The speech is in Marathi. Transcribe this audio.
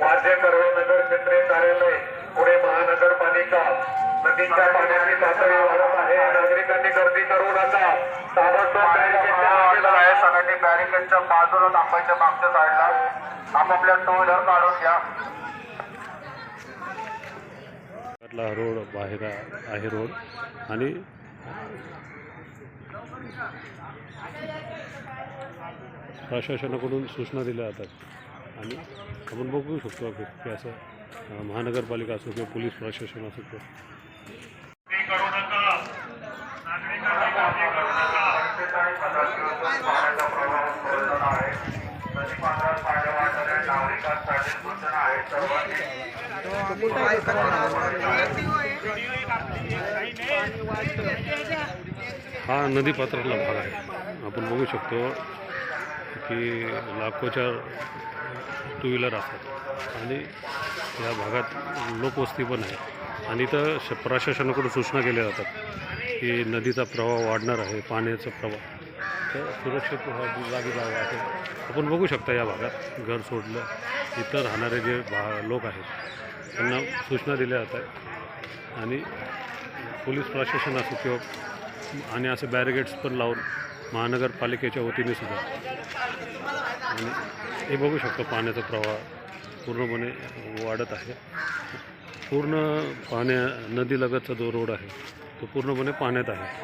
वाद्य कर्वे नगर क्षेत्रीय कार्यालय पुणे महानगरपालिका. नदीच्या पाण्याची पातळी वाढत आहे. नागरिकांनी गर्दी करू नका. ताबडतोब आहे सगळ्यांनी बॅरिकेडच्या बाजूला थांबायच्या मागच्या साईडला. आपापल्या टू व्हीलर काढून घ्या. रोड बाहेर आहे रोड. आणि प्रशासनाकडून सूचना दिल्या जातात. आणि आपण बघू शकतो की की असं महानगरपालिका असो किंवा पोलीस प्रशासन असो किंवा हा नदीपात्रातला भाग आहे. आपण बघू शकतो की लाखोच्या टू व्हीलर असतात. आणि या भागात लोकवस्ती पण आहे. आणि इथं श प्रशासनाकडून सूचना केल्या जातात की नदीचा प्रवाह वाढणार आहे पाण्याचा प्रवाह. तर सुरक्षित जागी जागा आहे. आपण बघू शकता या भागात घर सोडलं इथं राहणारे जे भा लोक आहेत त्यांना सूचना दिल्या जातात. आणि पोलीस प्रशासन असो किंवा आणि असे बॅरिगेट्स पण लावून महानगरपालिकेच्या वतीने सुद्धा. आणि हे बघू शकतो पाण्याचा प्रवाह पूर्णपणे वाढत आहे. पूर्ण पाण्या नदीलगतचा जो रोड आहे तो पूर्णपणे पाण्यात आहे.